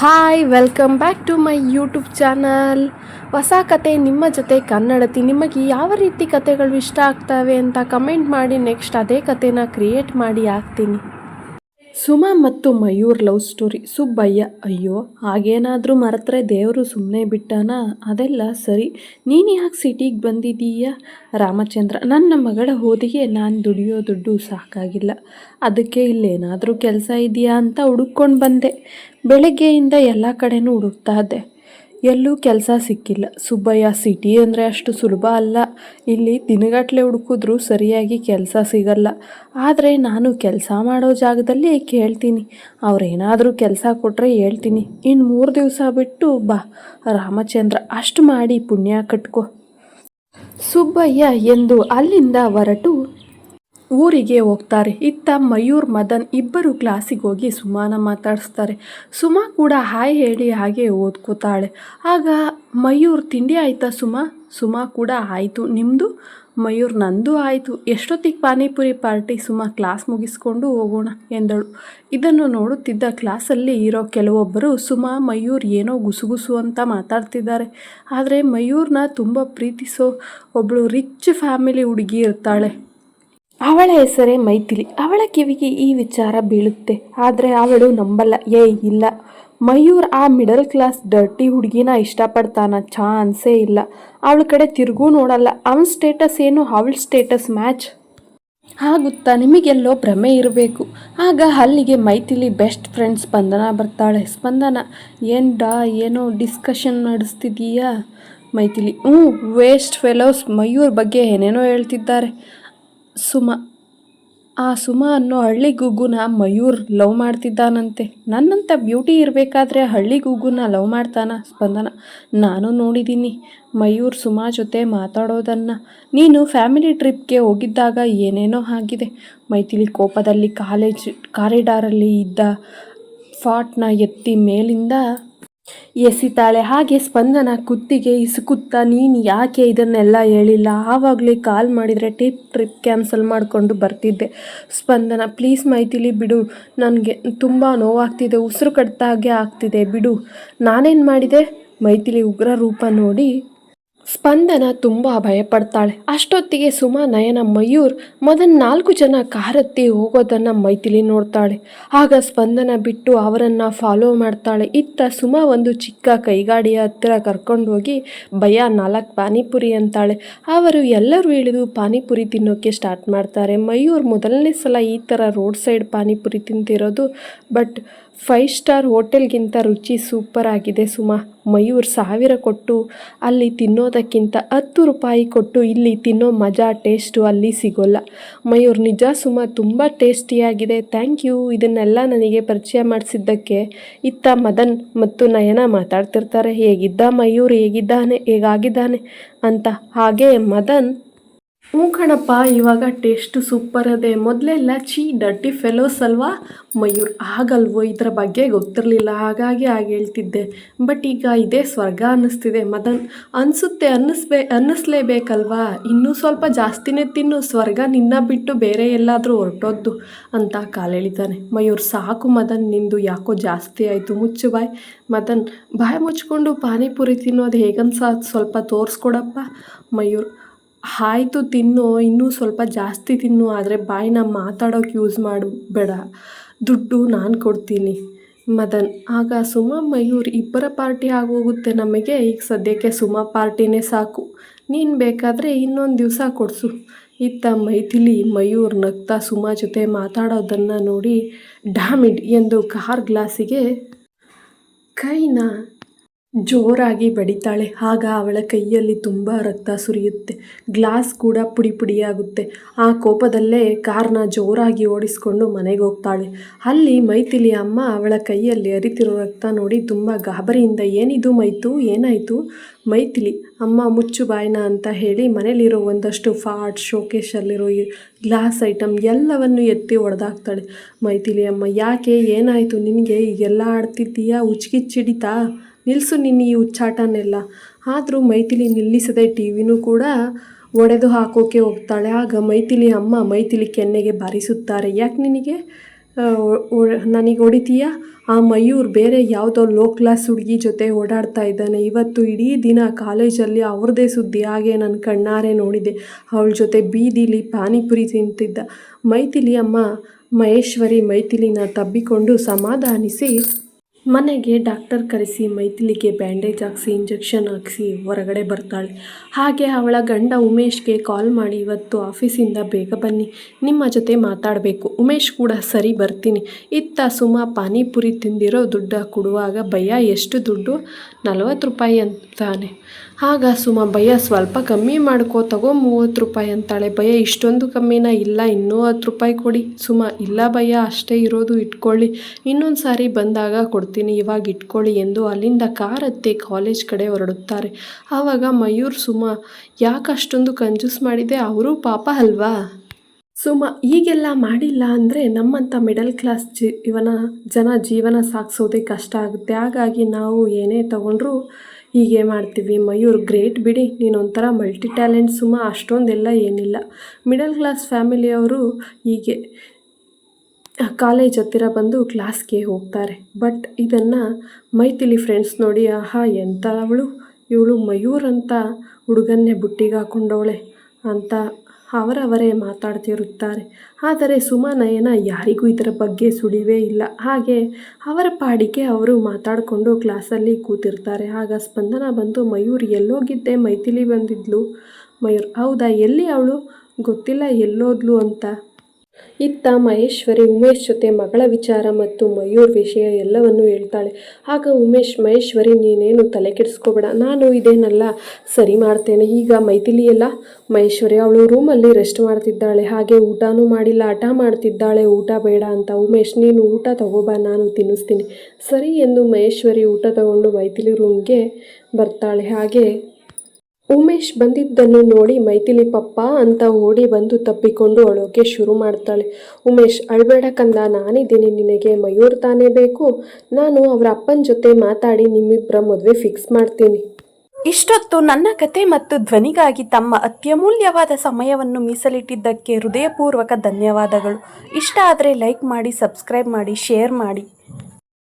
Hi welcome back to my YouTube channel ಹೊಸ ಕತೆ ನಿಮ್ಮ ಜೊತೆ ಕನ್ನಡತಿ. ನಿಮಗೆ ಯಾವ ರೀತಿ ಕತೆಗಳು ಇಷ್ಟ ಆಗ್ತವೆ ಅಂತ ಕಮೆಂಟ್ ಮಾಡಿ ನೆಕ್ಸ್ಟ್ ಅದೇ ಕತೆನ ಕ್ರಿಯೇಟ್ ಮಾಡಿ ಹಾಕ್ತೀನಿ. ಸುಮಾ ಮತ್ತು ಮಯೂರ್ ಲವ್ ಸ್ಟೋರಿ. ಸುಬ್ಬಯ್ಯ, ಅಯ್ಯೋ, ಹಾಗೇನಾದರೂ ಮರೆತ್ರೆ ದೇವರು ಸುಮ್ಮನೆ ಬಿಟ್ಟಾನ? ಅದೆಲ್ಲ ಸರಿ. ನೀನು ಯಾಕೆ ಸಿಟಿಗೆ ಬಂದಿದ್ದೀಯ ರಾಮಚಂದ್ರ, ನನ್ನ ಮಗಳ ಓದಿಗೆ ನಾನು ದುಡಿಯೋ ದುಡ್ಡು ಸಾಕಾಗಿಲ್ಲ. ಅದಕ್ಕೆ ಇಲ್ಲೇನಾದರೂ ಕೆಲಸ ಇದೆಯಾ ಅಂತ ಹುಡುಕ್ಕೊಂಡು ಬಂದೆ. ಬೆಳಗ್ಗೆಯಿಂದ ಎಲ್ಲ ಕಡೆನೂ ಹುಡುಕ್ತಾ ಇದ್ದೆ. ಎಲ್ಲೂ ಕೆಲಸ ಸಿಕ್ಕಿಲ್ಲ. ಸುಬ್ಬಯ್ಯ ಸಿಟಿ ಅಂದರೆ ಅಷ್ಟು ಸುಲಭ ಅಲ್ಲ. ಇಲ್ಲಿ ದಿನಗಟ್ಟಲೆ ಹುಡುಕಿದ್ರೂ ಸರಿಯಾಗಿ ಕೆಲಸ ಸಿಗಲ್ಲ. ಆದರೆ ನಾನು ಕೆಲಸ ಮಾಡೋ ಜಾಗದಲ್ಲಿ ಕೇಳ್ತೀನಿ. ಅವರೇನಾದರೂ ಕೆಲಸ ಕೊಟ್ಟರೆ ಹೇಳ್ತೀನಿ. ಇನ್ನು ಮೂರು ದಿವಸ ಬಿಟ್ಟು ಬಾ. ರಾಮಚಂದ್ರ, ಅಷ್ಟು ಮಾಡಿ ಪುಣ್ಯ ಕಟ್ಕೋ. ಸುಬ್ಬಯ್ಯ ಎಂದು ಅಲ್ಲಿಂದ ಹೊರಟು ಊರಿಗೆ ಹೋಗ್ತಾರೆ. ಇತ್ತ ಮಯೂರ್, ಮದನ್ ಇಬ್ಬರು ಕ್ಲಾಸಿಗೆ ಹೋಗಿ ಸುಮಾನ ಮಾತಾಡಿಸ್ತಾರೆ. ಸುಮಾ ಕೂಡ ಹಾಯ್ ಹೇಳಿ ಹಾಗೆ ಓದ್ಕೋತಾಳೆ. ಆಗ ಮಯೂರ್, ತಿಂಡಿ ಆಯ್ತಾ ಸುಮಾ? ಸುಮಾ ಕೂಡ ಆಯಿತು. ನಿಮ್ಮದು ಮಯೂರ್, ನಂದು ಆಯಿತು. ಎಷ್ಟೊತ್ತಿಗೆ ಪಾನಿಪುರಿ ಪಾರ್ಟಿ ಸುಮಾ ಕ್ಲಾಸ್ ಮುಗಿಸ್ಕೊಂಡು ಹೋಗೋಣ ಎಂದಳು. ಇದನ್ನು ನೋಡುತ್ತಿದ್ದ ಕ್ಲಾಸಲ್ಲಿ ಇರೋ ಕೆಲವೊಬ್ಬರು ಸುಮಾ, ಮಯೂರ್ ಏನೋ ಗುಸುಗುಸು ಅಂತ ಮಾತಾಡ್ತಿದ್ದಾರೆ. ಆದರೆ ಮಯೂರ್ನ ತುಂಬ ಪ್ರೀತಿಸೋ ಒಬ್ಬಳು ರಿಚ್ ಫ್ಯಾಮಿಲಿ ಹುಡುಗಿ ಇರ್ತಾಳೆ. ಅವಳ ಹೆಸರೇ ಮೈಥಿಲಿ. ಅವಳ ಕಿವಿಗೆ ಈ ವಿಚಾರ ಬೀಳುತ್ತೆ. ಆದರೆ ಅವಳು ನಂಬಲ್ಲ. ಏ ಇಲ್ಲ. ಮಯೂರ್ ಆ ಮಿಡಲ್ ಕ್ಲಾಸ್ ಡರ್ಟಿ ಹುಡುಗಿನ ಇಷ್ಟಪಡ್ತಾನ. ಚಾನ್ಸೇ ಇಲ್ಲ. ಅವಳ ಕಡೆ ತಿರುಗೂ ನೋಡಲ್ಲ. ಅವನ ಸ್ಟೇಟಸ್ ಏನು? ಅವಳ ಸ್ಟೇಟಸ್ ಮ್ಯಾಚ್ ಆಗುತ್ತಾ ನಿಮಗೆಲ್ಲೋ ಭ್ರಮೆ ಇರಬೇಕು. ಆಗ ಅಲ್ಲಿಗೆ ಮೈಥಿಲಿ ಬೆಸ್ಟ್ ಫ್ರೆಂಡ್ ಸ್ಪಂದನ ಬರ್ತಾಳೆ. ಸ್ಪಂದನ ಏನ್ ಡಾ ಏನೋ ಡಿಸ್ಕಷನ್ ನಡೆಸ್ತಿದೀಯಾ? ಮೈಥಿಲಿ, ಹ್ಞೂ ವೇಸ್ಟ್ ಫೆಲೋಸ್ ಮಯೂರ್ ಬಗ್ಗೆ ಏನೇನೋ ಹೇಳ್ತಿದ್ದಾರೆ. ಸುಮ, ಆ ಸುಮ ಅನ್ನೋ ಹಳ್ಳಿ ಗುಗ್ಗುನ ಮಯೂರ್ ಲವ್ ಮಾಡ್ತಿದ್ದಾನಂತೆ. ನನ್ನಂಥ ಬ್ಯೂಟಿ ಇರಬೇಕಾದ್ರೆ ಹಳ್ಳಿ ಗುಗ್ಗುನ ಲವ್ ಮಾಡ್ತಾನ ಸ್ಪಂದನ. ನಾನು ನೋಡಿದ್ದೀನಿ ಮಯೂರ್ ಸುಮಾ ಜೊತೆ ಮಾತಾಡೋದನ್ನು. ನೀನು ಫ್ಯಾಮಿಲಿ ಟ್ರಿಪ್ಗೆ ಹೋಗಿದ್ದಾಗ ಏನೇನೋ ಆಗಿದೆ. ಮೈಥಿಲಿ ಕೋಪದಲ್ಲಿ ಕಾಲೇಜ್, ಕಾರಿಡಾರಲ್ಲಿ ಇದ್ದ ಫಾಟ್ನ ಎತ್ತಿ ಮೇಲಿಂದ ಎಸಿತಾಳೆ, ಹಾಗೆ ಸ್ಪಂದನ, ಕುತ್ತಿಗೆ, ಇಸುಕುತ್ತಾ, ನೀನು ಯಾಕೆ ಇದನ್ನೆಲ್ಲ ಹೇಳಿಲ್ಲ? ಆವಾಗಲೇ ಕಾಲ್ ಮಾಡಿದರೆ ಟಿಪ್, ಟ್ರಿಪ್ ಕ್ಯಾನ್ಸಲ್ ಮಾಡಿಕೊಂಡು ಬರ್ತಿದ್ದೆ. ಸ್ಪಂದನ, ಪ್ಲೀಸ್ ಮೈತಿಲಿ ಬಿಡು. ನನಗೆ ತುಂಬ ನೋವಾಗ್ತಿದೆ. ಉಸಿರು ಕಟ್ತಾಗೆ ಆಗ್ತಿದೆ. ಬಿಡು. ನಾನೇನು ಮಾಡಿದೆ? ಮೈಥಿಲಿ ಉಗ್ರ ರೂಪ ನೋಡಿ ಸ್ಪಂದನ ತುಂಬ ಭಯಪಡ್ತಾಳೆ. ಅಷ್ಟೊತ್ತಿಗೆ ಸುಮಾ, ನಯನ, ಮಯೂರ್ ಮೊದಲು ನಾಲ್ಕು ಜನ ಕಾರತ್ತಿ ಹೋಗೋದನ್ನು ಮೈಥಿಲಿ ನೋಡ್ತಾಳೆ. ಆಗ ಸ್ಪಂದನ ಬಿಟ್ಟು ಅವರನ್ನು ಫಾಲೋ ಮಾಡ್ತಾಳೆ. ಇತ್ತ ಸುಮಾ ಒಂದು ಚಿಕ್ಕ ಕೈಗಾಡಿಯ ಹತ್ತಿರ ಕರ್ಕೊಂಡೋಗಿ ಭಯ ನಾಲ್ಕು ಪಾನಿಪುರಿ ಅಂತಾಳೆ. ಅವರು ಎಲ್ಲರೂ ಇಳಿದು ಪಾನಿಪುರಿ ತಿನ್ನೋಕ್ಕೆ ಸ್ಟಾರ್ಟ್ ಮಾಡ್ತಾರೆ. ಮಯೂರ್ ಮೊದಲನೇ ಸಲ ಈ ಥರ ರೋಡ್ ಸೈಡ್ ಪಾನಿಪುರಿ ತಿಂತಿರೋದು ಬಟ್ ಫೈವ್ ಸ್ಟಾರ್ ಹೋಟೆಲ್ಗಿಂತ ರುಚಿ ಸೂಪರ್ ಆಗಿದೆ ಸುಮಾ. ಮಯೂರ್ ಸಾವಿರ ಕೊಟ್ಟು ಅಲ್ಲಿ ತಿನ್ನೋದಕ್ಕಿಂತ ಹತ್ತು ರೂಪಾಯಿ ಕೊಟ್ಟು ಇಲ್ಲಿ ತಿನ್ನೋ ಮಜಾ, ಟೇಸ್ಟು ಅಲ್ಲಿ ಸಿಗೋಲ್ಲ. ಮಯೂರ್, ನಿಜ ಸುಮಾ, ತುಂಬ ಟೇಸ್ಟಿಯಾಗಿದೆ. Thank you. ಇದನ್ನೆಲ್ಲ ನನಗೆ ಪರಿಚಯ ಮಾಡಿಸಿದ್ದಕ್ಕೆ ಇತ್ತ ಮದನ್ ಮತ್ತು ನಯನ ಮಾತಾಡ್ತಿರ್ತಾರೆ. ಹೇಗಿದ್ದ ಮಯೂರ್, ಹೇಗಿದ್ದಾನೆ, ಹೇಗಾಗಿದ್ದಾನೆ ಅಂತ. ಹಾಗೆ ಮದನ್ ಹ್ಞೂ ಕಣಪ್ಪ, ಇವಾಗ ಟೇಸ್ಟು ಸೂಪರ್ ಅದೇ. ಮೊದಲೆಲ್ಲ ಚೀ ಡರ್ಟಿ ಫೆಲೋಸ್ ಅಲ್ವಾ? ಮಯೂರ್ ಆಗಲ್ವೋ ಇದರ ಬಗ್ಗೆ ಗೊತ್ತಿರಲಿಲ್ಲ, ಹಾಗಾಗಿ ಹಾಗೆ ಹೇಳ್ತಿದ್ದೆ. ಬಟ್ ಈಗ ಇದೇ ಸ್ವರ್ಗ ಅನ್ನಿಸ್ತಿದೆ. ಮದನ್, ಅನಿಸುತ್ತೆ ಅನ್ನಿಸ್ಬೇ, ಅನ್ನಿಸ್ಲೇಬೇಕಲ್ವಾ? ಇನ್ನೂ ಸ್ವಲ್ಪ ಜಾಸ್ತಿನೇ ತಿನ್ನು, ಸ್ವರ್ಗ ನಿನ್ನ ಬಿಟ್ಟು ಬೇರೆ ಎಲ್ಲಾದರೂ ಹೊರಟೋದ್ದು ಅಂತ ಕಾಲೆಳಿತಾನೆ ಮಯೂರ್, ಸಾಕು ಮದನ್, ನಿಂದು ಯಾಕೋ ಜಾಸ್ತಿ ಆಯಿತು, ಮುಚ್ಚು ಬಾಯ್. ಮದನ್, ಬಾಯ್ ಮುಚ್ಕೊಂಡು ಪಾನಿಪುರಿ ತಿನ್ನೋದು ಹೇಗನ್ಸ ಸ್ವಲ್ಪ ತೋರಿಸ್ಕೊಡಪ್ಪ. ಮಯೂರ್ ಆಯಿತು ತಿನ್ನು, ಇನ್ನೂ ಸ್ವಲ್ಪ ಜಾಸ್ತಿ ತಿನ್ನು, ಆದರೆ ಬಾಯಿನ ಮಾತಾಡೋಕೆ ಯೂಸ್ ಮಾಡಬೇಡ ದುಡ್ಡು ನಾನು ಕೊಡ್ತೀನಿ. ಮದನ್. ಆಗ ಸುಮಾ ಮಯೂರ್, ಇಬ್ಬರ ಪಾರ್ಟಿ ಆಗೋಗುತ್ತೆ ನಮಗೆ, ಈಗ ಸದ್ಯಕ್ಕೆ ಸುಮಾ ಪಾರ್ಟಿನೇ ಸಾಕು. ನೀನು ಬೇಕಾದರೆ ಇನ್ನೊಂದು ದಿವಸ ಕೊಡಿಸು. ಇತ್ತ ಮೈಥಿಲಿ ಮಯೂರ್ ನಗ್ತಾ ಸುಮಾ ಜೊತೆ ಮಾತಾಡೋದನ್ನು ನೋಡಿ, ಡ್ಯಾಮಿಡ್ ಎಂದು ಕಾರ್ ಗ್ಲಾಸಿಗೆ, ಕೈನ ಜೋರಾಗಿ ಬಡಿತಾಳೆ. ಆಗ ಅವಳ ಕೈಯಲ್ಲಿ ತುಂಬ ರಕ್ತ ಸುರಿಯುತ್ತೆ. ಗ್ಲಾಸ್ ಕೂಡ ಪುಡಿ ಪುಡಿಯಾಗುತ್ತೆ. ಆ ಕೋಪದಲ್ಲೇ ಕಾರ್ನ ಜೋರಾಗಿ ಓಡಿಸ್ಕೊಂಡು ಮನೆಗೆ ಹೋಗ್ತಾಳೆ. ಅಲ್ಲಿ ಮೈಥಿಲಿ ಅಮ್ಮ ಅವಳ ಕೈಯಲ್ಲಿ ಅರಿತಿರೋ ರಕ್ತ ನೋಡಿ ತುಂಬ ಗಾಬರಿಯಿಂದ, ಏನಿದು ಮೈತು ಏನಾಯಿತು? ಮೈಥಿಲಿ, ಅಮ್ಮ ಮುಚ್ಚು ಬಾಯ್ನ ಅಂತ ಹೇಳಿ ಮನೇಲಿರೋ ಒಂದಷ್ಟು ಫಾಟ್ ಶೋಕೇಶಲ್ಲಿರೋ ಗ್ಲಾಸ್ ಐಟಮ್ ಎಲ್ಲವನ್ನು ಎತ್ತಿ ಹೊಡೆದಾಕ್ತಾಳೆ ಮೈಥಿಲಿ ಅಮ್ಮ, ಯಾಕೆ? ಏನಾಯಿತು? ನಿನಗೆ ಈಗೆಲ್ಲ ಆಡ್ತಿದ್ದೀಯಾ? ಉಚ್ಕಿಚ್ಚಿಡಿತಾ ನಿಲ್ಲಿಸು ನಿನ್ನ ಈ ಹುಚ್ಚಾಟನೆಲ್ಲ. ಆದರೂ ಮೈಥಿಲಿ ನಿಲ್ಲಿಸದೆ ಟಿ ವಿನೂ ಕೂಡ ಒಡೆದು ಹಾಕೋಕೆ ಹೋಗ್ತಾಳೆ. ಆಗ ಮೈಥಿಲಿ ಅಮ್ಮ ಮೈಥಿಲಿ ಕೆನ್ನೆಗೆ ಬಾರಿಸುತ್ತಾರೆ. ಯಾಕೆ ನಿನಗೆ? ನನಗೆ ಹೊಡಿತೀಯ? ಆ ಮಯೂರ್ ಬೇರೆ ಯಾವುದೋ ಲೋ ಕ್ಲಾಸ್ ಹುಡುಗಿ ಜೊತೆ ಓಡಾಡ್ತಾ ಇದ್ದಾನೆ. ಇವತ್ತು ಇಡೀ ದಿನ ಕಾಲೇಜಲ್ಲಿ ಅವ್ರದೇ ಸುದ್ದಿ. ಹಾಗೆ ನನ್ನ ಕಣ್ಣಾರೆ ನೋಡಿದೆ. ಅವಳ ಜೊತೆ ಬೀದಿಲಿ ಪಾನಿಪುರಿ ತಿಂತಿದ್ದ. ಮೈಥಿಲಿ ಅಮ್ಮ ಮಹೇಶ್ವರಿ ಮೈಥಿಲಿನ ತಬ್ಬಿಕೊಂಡು ಸಮಾಧಾನಿಸಿ ಮನೆಗೆ ಡಾಕ್ಟರ್ ಕರೆಸಿ ಮೈಥಿಲಿಗೆ ಬ್ಯಾಂಡೇಜ್ ಹಾಕಿಸಿ, ಇಂಜೆಕ್ಷನ್ ಹಾಕಿಸಿ ಹೊರಗಡೆ ಬರ್ತಾಳೆ. ಹಾಗೆ ಅವಳ ಗಂಡ ಉಮೇಶ್ಗೆ ಕಾಲ್ ಮಾಡಿ, ಇವತ್ತು ಆಫೀಸಿಂದ ಬೇಗ ಬನ್ನಿ, ನಿಮ್ಮ ಜೊತೆ ಮಾತಾಡಬೇಕು. ಉಮೇಶ್ ಕೂಡ ಸರಿ ಬರ್ತೀನಿ. ಇತ್ತ ಸುಮಾ ಪಾನಿಪುರಿ ತಿಂದಿರೋ ದುಡ್ಡ ಕೊಡುವಾಗ ಭಯ ಎಷ್ಟು ದುಡ್ಡು? ನಲವತ್ತು ರೂಪಾಯಿ ಅಂತಾನೆ. ಆಗ ಸುಮಾ ಭಯ ಸ್ವಲ್ಪ ಕಮ್ಮಿ ಮಾಡ್ಕೋ, ತಗೋ ಮೂವತ್ತು ರೂಪಾಯಿ ಅಂತಾಳೆ. ಭಯ ಇಷ್ಟೊಂದು ಕಮ್ಮಿನ ಇಲ್ಲ, ಇನ್ನೂ ಹತ್ತು ರೂಪಾಯಿ ಕೊಡಿ. ಸುಮ, ಇಲ್ಲ ಭಯ, ಅಷ್ಟೇ ಇರೋದು ಇಟ್ಕೊಳ್ಳಿ. ಇನ್ನೊಂದು ಸಾರಿ ಬಂದಾಗ ಕೊಡ್ತೀನಿ, ಇವಾಗ ಇಟ್ಕೊಳ್ಳಿ ಎಂದು ಅಲ್ಲಿಂದ ಕಾರ್ ಹತ್ತಿ ಕಾಲೇಜ್ ಕಡೆ ಹೊರಡುತ್ತಾರೆ. ಆವಾಗ ಮಯೂರ್, ಸುಮಾ, ಯಾಕೆ ಅಷ್ಟೊಂದು ಕಂಜೂಸ್ ಮಾಡಿದೆ? ಅವರು ಪಾಪ ಅಲ್ವಾ? ಸುಮ, ಈಗೆಲ್ಲ ಮಾಡಿಲ್ಲ ಅಂದರೆ ನಮ್ಮಂಥ ಮಿಡಲ್ ಕ್ಲಾಸ್ ಜೀವನ ಜನ ಜೀವನ ಸಾಗಿಸೋದೇ ಕಷ್ಟ ಆಗುತ್ತೆ. ಹಾಗಾಗಿ ನಾವು ಏನೇ ತಗೊಂಡ್ರೂ ಹೀಗೆ ಮಾಡ್ತೀವಿ. ಮಯೂರ್, ಗ್ರೇಟ್. ಬಿಡಿ ನೀನೊಂಥರ ಮಲ್ಟಿ ಟ್ಯಾಲೆಂಟ್ ಸುಮ. ಅಷ್ಟೊಂದೆಲ್ಲ ಏನಿಲ್ಲ. ಮಿಡಲ್ ಕ್ಲಾಸ್ ಫ್ಯಾಮಿಲಿಯವರು ಹೀಗೆ ಕಾಲೇಜ್ ಹತ್ತಿರ ಬಂದು ಕ್ಲಾಸ್ಗೆ ಹೋಗ್ತಾರೆ. ಬಟ್ ಇದನ್ನು ಮೈಥಿಲಿ ಫ್ರೆಂಡ್ಸ್ ನೋಡಿ, ಆಹಾ ಎಂಥ ಅವಳು ಇವಳು ಮಯೂರ್ ಅಂತ ಹುಡುಗನ್ನೇ ಬುಟ್ಟಿಗೆ ಹಾಕೊಂಡವಳೆ ಅಂತ ಅವರವರೇ ಮಾತಾಡ್ತಿರುತ್ತಾರೆ ಆದರೆ ಸುಮನಯನ ಯಾರಿಗೂ ಇದರ ಬಗ್ಗೆ ಸುಳಿವೇ ಇಲ್ಲ. ಹಾಗೆ ಅವರ ಪಾಡಿಗೆ ಅವರು ಮಾತಾಡಿಕೊಂಡು ಕ್ಲಾಸಲ್ಲಿ ಕೂತಿರ್ತಾರೆ. ಆಗ ಸ್ಪಂದನ ಬಂದು, ಮಯೂರ್ ಎಲ್ಲೋಗಿದ್ದೆ? ಮೈಥಿಲಿ ಬಂದಿದ್ಲು? ಮಯೂರ್, ಹೌದಾ? ಎಲ್ಲಿ ಅವಳು? ಗೊತ್ತಿಲ್ಲ, ಎಲ್ಲೋದ್ಲು ಅಂತ. ಇತ್ತ ಮಹೇಶ್ವರಿ ಉಮೇಶ್ ಜೊತೆ ಮಗಳ ವಿಚಾರ ಮತ್ತು ಮಯೂರ್ ವಿಷಯ ಎಲ್ಲವನ್ನು ಹೇಳ್ತಾಳೆ. ಆಗ ಉಮೇಶ್, ಮಹೇಶ್ವರಿ, ನೀನೇನು ತಲೆ ಕೆಡಿಸ್ಕೋಬೇಡ. ನಾನು ಇದೇನಲ್ಲ, ಸರಿ ಮಾಡ್ತೇನೆ. ಈಗ ಮೈಥಿಲಿ ಎಲ್ಲ ಮಹೇಶ್ವರಿ ಅವಳು ರೂಮಲ್ಲಿ ರೆಸ್ಟ್ ಮಾಡ್ತಿದ್ದಾಳೆ. ಹಾಗೆ ಊಟನೂ ಮಾಡಿಲ್ಲ. ಹಠ ಮಾಡ್ತಿದ್ದಾಳೆ. ಊಟ ಬೇಡ ಅಂತ ಉಮೇಶ್, ನೀನು ಊಟ ತಗೋಬಾ, ನಾನು ತಿನ್ನಿಸ್ತೀನಿ. ಸರಿ ಎಂದು ಮಹೇಶ್ವರಿ ಊಟ ತಗೊಂಡು ಮೈಥಿಲಿ ರೂಮ್ಗೆ ಬರ್ತಾಳೆ. ಹಾಗೆ ಉಮೇಶ್ ಬಂದಿದ್ದನ್ನು ನೋಡಿ ಮೈಥಿಲಿ ಪಪ್ಪ ಅಂತ ಓಡಿ ಬಂದು ತಪ್ಪಿಕೊಂಡು ಅಳೋಕೆ ಶುರು ಮಾಡ್ತಾಳೆ. ಉಮೇಶ್, ಅಳ್ಬೇಡ ಕಂದ, ನಾನಿದ್ದೀನಿ, ನಿನಗೆ ಮಯೂರ್ ತಾನೇ ಬೇಕು. ನಾನು ಅವರ ಅಪ್ಪನ ಜೊತೆ ಮಾತಾಡಿ ನಿಮ್ಮಿಬ್ಬರ ಮದುವೆ ಫಿಕ್ಸ್ ಮಾಡ್ತೀನಿ. ಇಷ್ಟೊತ್ತು ನನ್ನ ಕತೆ ಮತ್ತು ಧ್ವನಿಗಾಗಿ ತಮ್ಮ ಅತ್ಯಮೂಲ್ಯವಾದ ಸಮಯವನ್ನು ಮೀಸಲಿಟ್ಟಿದ್ದಕ್ಕೆ ಹೃದಯಪೂರ್ವಕ ಧನ್ಯವಾದಗಳು. ಇಷ್ಟ ಆದರೆ ಲೈಕ್ ಮಾಡಿ, ಸಬ್ಸ್ಕ್ರೈಬ್ ಮಾಡಿ, ಶೇರ್ ಮಾಡಿ.